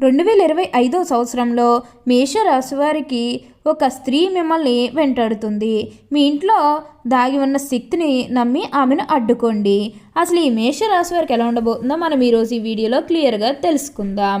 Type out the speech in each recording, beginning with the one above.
రెండు వేల ఇరవై ఐదో సంవత్సరంలో మేషరాశివారికి ఒక స్త్రీ మిమ్మల్ని వెంటాడుతుంది. మీ ఇంట్లో దాగి ఉన్న శక్తిని నమ్మి ఆమెను అడ్డుకోండి. అసలు ఈ మేషరాశి వారికి ఎలా ఉండబోతుందో మనం ఈరోజు ఈ వీడియోలో క్లియర్గా తెలుసుకుందాం.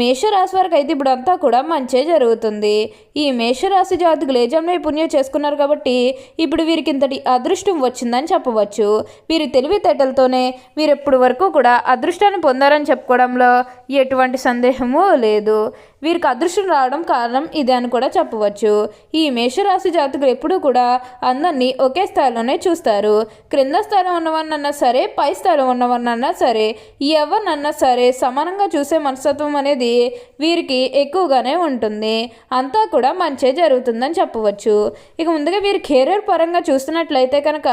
మేషరాశి వారికి అయితే ఇప్పుడు అంతా కూడా మంచే జరుగుతుంది. ఈ మేషరాశి జాతకులు ఏ జన్మ పుణ్యం చేసుకున్నారు కాబట్టి ఇప్పుడు వీరికి ఇంతటి అదృష్టం వచ్చిందని చెప్పవచ్చు. వీరి తెలివితేటలతోనే వీరు ఎప్పటి వరకు కూడా అదృష్టాన్ని పొందారని చెప్పుకోవడంలో ఎటువంటి సందేహము లేదు. వీరికి అదృష్టం రావడం కారణం ఇదే అని కూడా చెప్పవచ్చు. ఈ మేషరాశి జాతకులు ఎప్పుడూ కూడా అందరినీ ఒకే స్థాయిలోనే చూస్తారు. క్రింద స్థాయిలో ఉన్నవారినన్నా సరే పై స్థాయిలో ఉన్నవారినన్నా సరే ఎవరినన్నా సరే సమానంగా చూసే మనస్తత్వం అనేది వీరికి ఎక్కువగానే ఉంటుంది. అంతా కూడా మంచే జరుగుతుందని చెప్పవచ్చు. ఇక ముందుగా వీరు కెరీర్ పరంగా చూస్తున్నట్లయితే కనుక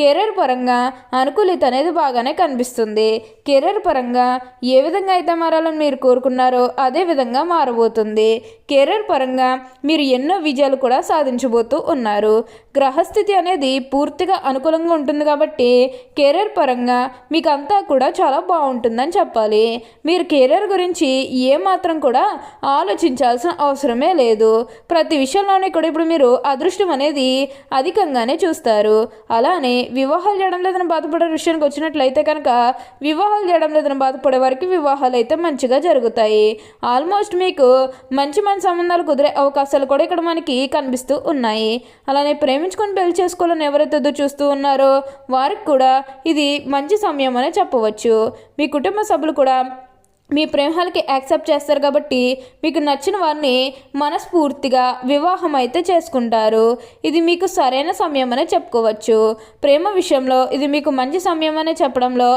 కెరీర్ పరంగా అనుకూలిత అనేది బాగానే కనిపిస్తుంది. కెరీర్ పరంగా ఏ విధంగా అయితే మారాలని మీరు కోరుకున్నారో అదే విధంగా మారబోతుంది కెరీర్ పరంగా మీరు ఎన్నో విజయాలు కూడా సాధించబోతూ ఉన్నారు. గ్రహస్థితి అనేది పూర్తిగా అనుకూలంగా ఉంటుంది కాబట్టి కెరీర్ పరంగా మీకు అంతా కూడా చాలా బాగుంటుందని చెప్పాలి. మీరు కెరీర్ గురించి ఏమాత్రం కూడా ఆలోచించాల్సిన అవసరమే లేదు. ప్రతి విషయంలోనే కూడా ఇప్పుడు మీరు అదృష్టం అనేది అధికంగానే చూస్తారు. అలానే వివాహాలు చేయడం లేదని బాధపడే విషయానికి వచ్చినట్లయితే కనుక వివాహాలు చేయడం లేదని బాధపడే వారికి వివాహాలు అయితే మంచిగా జరుగుతాయి. ఆల్మోస్ట్ మీకు మంచి మంచి సంబంధాలు కుదిరే అవకాశాలు కూడా ఇక్కడ మనకి కనిపిస్తూ ఉన్నాయి. అలానే ప్రేమ ప్రేమించుకొని పెళ్ళి చేసుకోవాలని ఎవరైతే ఎదురు చూస్తూ ఉన్నారో వారికి కూడా ఇది మంచి సమయం అనే చెప్పవచ్చు. మీ కుటుంబ సభ్యులు కూడా మీ ప్రేమాలకి యాక్సెప్ట్ చేస్తారు కాబట్టి మీకు నచ్చిన వారిని మనస్ఫూర్తిగా వివాహం అయితే చేసుకుంటారు. ఇది మీకు సరైన సమయం అనే చెప్పుకోవచ్చు. ప్రేమ విషయంలో ఇది మీకు మంచి సమయం అనే చెప్పడంలో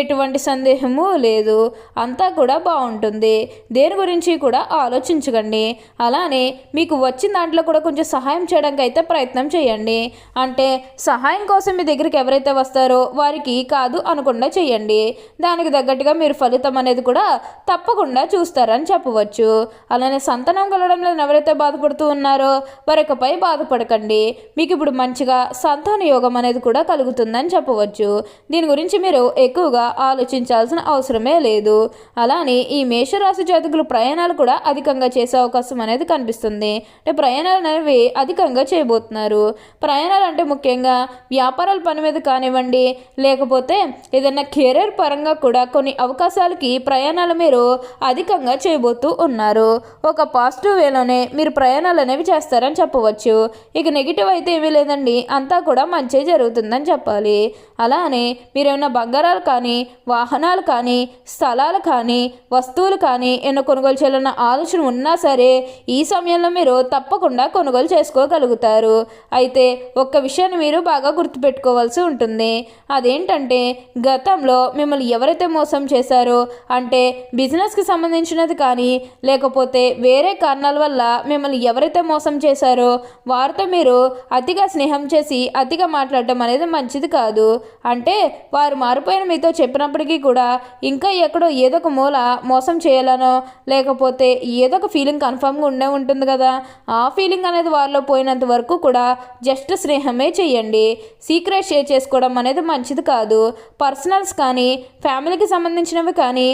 ఎటువంటి సందేహము లేదు. అంతా కూడా బాగుంటుంది. దేని గురించి కూడా ఆలోచించకండి. అలానే మీకు వచ్చిన దాంట్లో కూడా కొంచెం సహాయం చేయడానికి అయితే ప్రయత్నం చేయండి. అంటే సహాయం కోసం మీ దగ్గరికి ఎవరైతే వస్తారో వారికి కాదు అనకుండా చేయండి. దానికి తగ్గట్టుగా మీరు ఫలితం అనేది కూడా తప్పకుండా చూస్తారని చెప్పవచ్చు. అలానే సంతానం కలగడం లేదు ఎవరైతే బాధపడుతూ ఉన్నారో వారికపై బాధపడకండి. మీకు ఇప్పుడు మంచిగా సంతాన యోగం అనేది కూడా కలుగుతుందని చెప్పవచ్చు. దీని గురించి మీరు ఎక్కువగా ఆలోచించాల్సిన అవసరమే లేదు. అలానే ఈ మేషరాశి జాతకులు ప్రయాణాలు కూడా అధికంగా చేసే అవకాశం అనేది కనిపిస్తుంది. అంటే ప్రయాణాలు అనేవి అధికంగా చేయబోతున్నారు. ప్రయాణాలు అంటే ముఖ్యంగా వ్యాపారాల పని మీద కానివ్వండి లేకపోతే ఏదైనా కెరీర్ పరంగా కూడా కొన్ని అవకాశాలకి ప్రయాణాలు మీరు అధికంగా చేయబోతూ ఉన్నారు. ఒక పాజిటివ్ వేలోనే మీరు ప్రయాణాలు అనేవి చేస్తారని చెప్పవచ్చు. ఇక నెగిటివ్ అయితే ఏమీ లేదండి. అంతా కూడా మంచి జరుగుతుందని చెప్పాలి. అలానే మీరు బంగారాలు కానీ వాహనాలు కానీ స్థలాలు కానీ వస్తువులు కానీ ఏమైనా కొనుగోలు చేయాలన్న ఆలోచన ఉన్నా సరే ఈ సమయంలో మీరు తప్పకుండా కొనుగోలు చేసుకోగలుగుతారు. అయితే ఒక్క విషయాన్ని మీరు బాగా గుర్తుపెట్టుకోవాల్సి ఉంటుంది. అదేంటంటే గతంలో మిమ్మల్ని ఎవరైతే మోసం చేశారో అంటే బిజినెస్కి సంబంధించినది కానీ లేకపోతే వేరే కారణాల వల్ల మిమ్మల్ని ఎవరైతే మోసం చేశారో వారితో మీరు అతిగా స్నేహం చేసి అతిగా మాట్లాడటం అనేది మంచిది కాదు. అంటే వారు మారిపోయిన మీతో చెప్పినప్పటికీ కూడా ఇంకా ఎక్కడో ఏదో ఒక మూల మోసం చేయాలనో లేకపోతే ఏదో ఒక ఫీలింగ్ కన్ఫామ్గా ఉండే ఉంటుంది కదా. ఆ ఫీలింగ్ అనేది వారిలో పోయినంత వరకు కూడా జస్ట్ స్నేహమే చేయండి. సీక్రెట్ షేర్ చేసుకోవడం అనేది మంచిది కాదు. పర్సనల్స్ కానీ ఫ్యామిలీకి సంబంధించినవి కానీ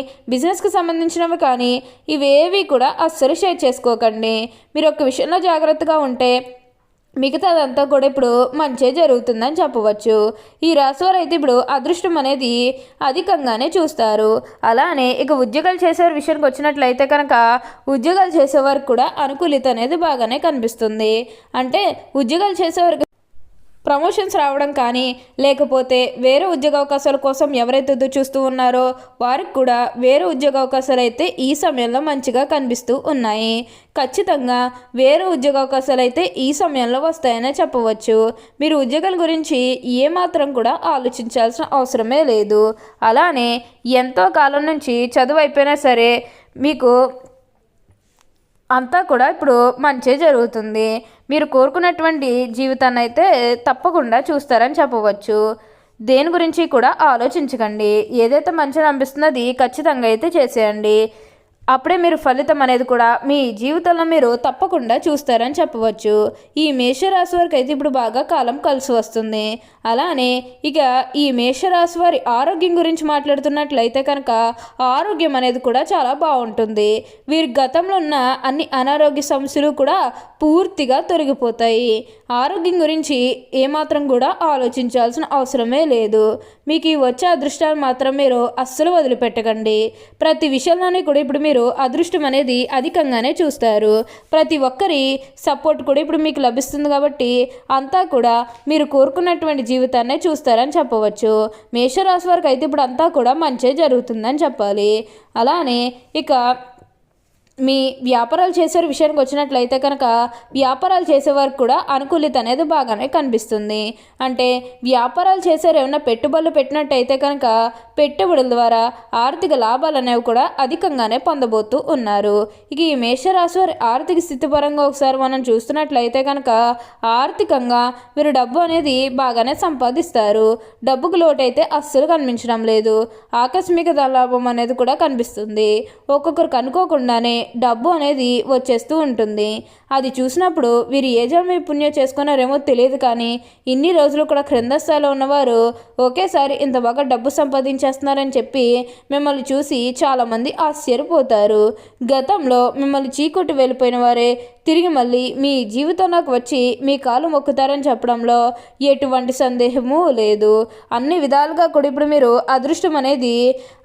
బిజినెస్కి సంబంధించినవి కానీ ఇవేవి కూడా అస్సలు షేర్ చేసుకోకండి. మీరు ఒక విషయంలో జాగ్రత్తగా ఉంటే మిగతాదంతా కూడా ఇప్పుడు మంచే జరుగుతుందని చెప్పవచ్చు. ఈ రాశివారు అయితే ఇప్పుడు అదృష్టం అనేది అధికంగానే చూస్తారు. అలానే ఇక ఉద్యోగాలు చేసేవారి విషయానికి వచ్చినట్లయితే కనుక ఉద్యోగాలు చేసేవారికి కూడా అనుకూలిత అనేది బాగానే కనిపిస్తుంది. అంటే ఉద్యోగాలు చేసేవారికి ప్రమోషన్స్ రావడం కానీ లేకపోతే వేరే ఉద్యోగ అవకాశాల కోసం ఎవరైతే ఎదురు చూస్తూ ఉన్నారో వారికి కూడా వేరే ఉద్యోగ అవకాశాలు అయితే ఈ సమయంలో మంచిగా కనిపిస్తూ ఉన్నాయి. ఖచ్చితంగా వేరే ఉద్యోగ అవకాశాలు అయితే ఈ సమయంలో వస్తాయనే చెప్పవచ్చు. మీరు ఉద్యోగాల గురించి ఏమాత్రం కూడా ఆలోచించాల్సిన అవసరమే లేదు. అలానే ఎంతో కాలం నుంచి చదువు అయిపోయినా సరే మీకు అంతా కూడా ఇప్పుడు మంచి జరుగుతుంది. మీరు కోరుకున్నటువంటి జీవితాన్ని అయితే తప్పకుండా చూస్తారని చెప్పవచ్చు. దేని గురించి కూడా ఆలోచించకండి. ఏదైతే మంచిగా అనిపిస్తుందో అది ఖచ్చితంగా అయితే చేసేయండి. అప్పుడే మీరు ఫలితం అనేది కూడా మీ జీవితంలో మీరు తప్పకుండా చూస్తారని చెప్పవచ్చు. ఈ మేషరాశి వారికి అయితే ఇప్పుడు బాగా కాలం కలిసి వస్తుంది. అలానే ఇక ఈ మేషరాశి వారి ఆరోగ్యం గురించి మాట్లాడుతున్నట్లయితే కనుక ఆరోగ్యం అనేది కూడా చాలా బాగుంటుంది. వీరి గతంలో ఉన్న అన్ని అనారోగ్య సమస్యలు కూడా పూర్తిగా తొలగిపోతాయి. ఆరోగ్యం గురించి ఏమాత్రం కూడా ఆలోచించాల్సిన అవసరమే లేదు. మీకు ఈ వచ్చే అదృష్టాలు మాత్రం మీరు అస్సలు వదిలిపెట్టకండి. ప్రతి విషయంలోనే కూడా ఇప్పుడు మీరు అదృష్టం అనేది అధికంగానే చూస్తారు. ప్రతి ఒక్కరి సపోర్ట్ కూడా ఇప్పుడు మీకు లభిస్తుంది కాబట్టి అంతా కూడా మీరు కోరుకున్నటువంటి జీవితాన్నే చూస్తారని చెప్పవచ్చు. మేషరాశి వారికి అయితే ఇప్పుడు అంతా కూడా మంచే జరుగుతుందని చెప్పాలి. అలానే ఇక మీ వ్యాపారాలు చేసే విషయానికి వచ్చినట్లయితే కనుక వ్యాపారాలు చేసేవారికి కూడా అనుకూలిత అనేది బాగానే కనిపిస్తుంది. అంటే వ్యాపారాలు చేసేవారు ఏమైనా పెట్టుబడులు పెట్టినట్టయితే కనుక పెట్టుబడుల ద్వారా ఆర్థిక లాభాలు అనేవి కూడా అధికంగానే పొందబోతూ ఉన్నారు. ఇక ఈ మేషరాశి వారి ఆర్థిక స్థితి పరంగా ఒకసారి మనం చూస్తున్నట్లయితే కనుక ఆర్థికంగా మీరు డబ్బు అనేది బాగానే సంపాదిస్తారు. డబ్బుకు లోటు అయితే అస్సలు కనిపించడం లేదు. ఆకస్మిక లాభం అనేది కూడా కనిపిస్తుంది. ఒక్కొక్కరికి అనుకోకుండానే డబ్బు అనేది వచ్చేస్తూ ఉంటుంది. అది చూసినప్పుడు వీరు ఏ జన్మ పుణ్యం చేసుకున్నారేమో తెలియదు కానీ ఇన్ని రోజులు కూడా క్రింద స్థాయిలో ఉన్నవారు ఒకేసారి ఇంత బాగా డబ్బు సంపాదించేస్తున్నారని చెప్పి మిమ్మల్ని చూసి చాలామంది ఆశ్చర్యపోతారు. గతంలో మిమ్మల్ని చీకొట్టి వెళ్ళిపోయిన వారే తిరిగి మళ్ళీ మీ జీవితంలోకి వచ్చి మీ కాలు మొక్కుతారని చెప్పడంలో ఎటువంటి సందేహము లేదు. అన్ని విధాలుగా కూడా ఇప్పుడు మీరు అదృష్టం అనేది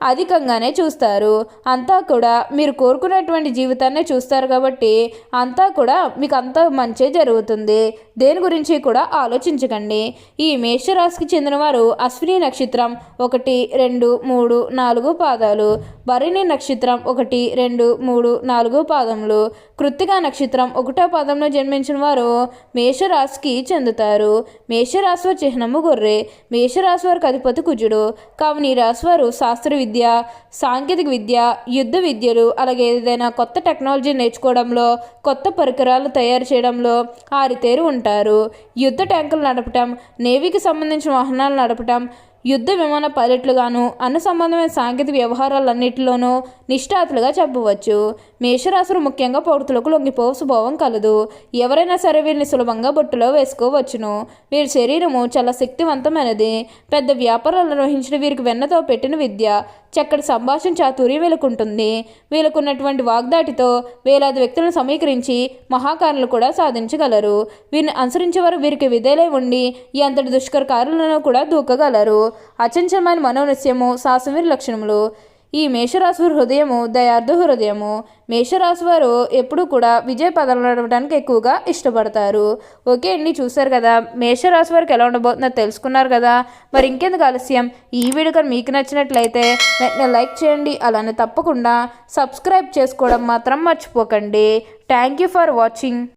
అధికంగానే చూస్తారు. అంతా కూడా మీరు కోరుకునేటువంటి జీవితాన్ని చూస్తారు కాబట్టి అంతా కూడా మీకు అంతా మంచి జరుగుతుంది. దేని గురించి కూడా ఆలోచించకండి. ఈ మేషరాశికి చెందిన వారు అశ్విని నక్షత్రం ఒకటి రెండు మూడు నాలుగు పాదాలు. భరణి నక్షత్రం ఒకటి రెండు మూడు నాలుగు పాదములు. కృత్తిక నక్షత్రం ఒకటో పాదంలో జన్మించిన వారు మేషరాశికి చెందుతారు. మేషరాశి చిహ్నము గొర్రె మేషరాశి వారికి అధిపతి కుజుడు కావున ఈ రాశి వారు శాస్త్ర విద్య సాంకేతిక విద్య యుద్ధ విద్యలు అలాగే ఏదైనా కొత్త టెక్నాలజీ నేర్చుకోవడంలో కొత్త పరికరాలు తయారు చేయడంలో ఆరితేరు ఉంటారు. యుద్ధ ట్యాంకులు నడపటం నేవీకి సంబంధించిన వాహనాలు నడపటం యుద్ధ విమాన పైలట్లుగాను అన్న సంబంధమైన సాంకేతిక వ్యవహారాలన్నింటిలోనూ నిష్ఠాతులుగా చెప్పవచ్చు. మేషరాశులు ముఖ్యంగా పౌరుతులకు లొంగిపోవు స్వభావం కలదు. ఎవరైనా సరే వీరిని సులభంగా బొట్టులో వేసుకోవచ్చును. వీరి శరీరము చాలా శక్తివంతమైనది. పెద్ద వ్యాపారాలు నిర్వహించిన వీరికి వెన్నతో పెట్టిన విద్య చక్కటి సంభాషణ చాతుర్యం వీళ్ళకుంటుంది. వీళ్ళకున్నటువంటి వాగ్దాటితో వేలాది వ్యక్తులను సమీకరించి మహాకారులు కూడా సాధించగలరు. వీరిని అనుసరించే వారు వీరికి విధేలై ఉండి ఎంతటి దుష్కర కార్యాలను కూడా దూకగలరు. అచంచమైన మనోనస్యము శాసవీరి లక్షణములు. ఈ మేషరాశి హృదయము దయార్థ హృదయము. మేషరాశి వారు ఎప్పుడూ కూడా విజయ పదాలు నడవడానికి ఎక్కువగా ఇష్టపడతారు. ఓకే అండి చూసారు కదా. మేషరాశి వారికి ఎలా ఉండబోతుందో తెలుసుకున్నారు కదా. మరి ఇంకెందుకు ఆలస్యం? ఈ వీడియో కానీ మీకు నచ్చినట్లయితే వెంటనే లైక్ చేయండి. అలానే తప్పకుండా సబ్స్క్రైబ్ చేసుకోవడం మాత్రం మర్చిపోకండి. Thank you for watching.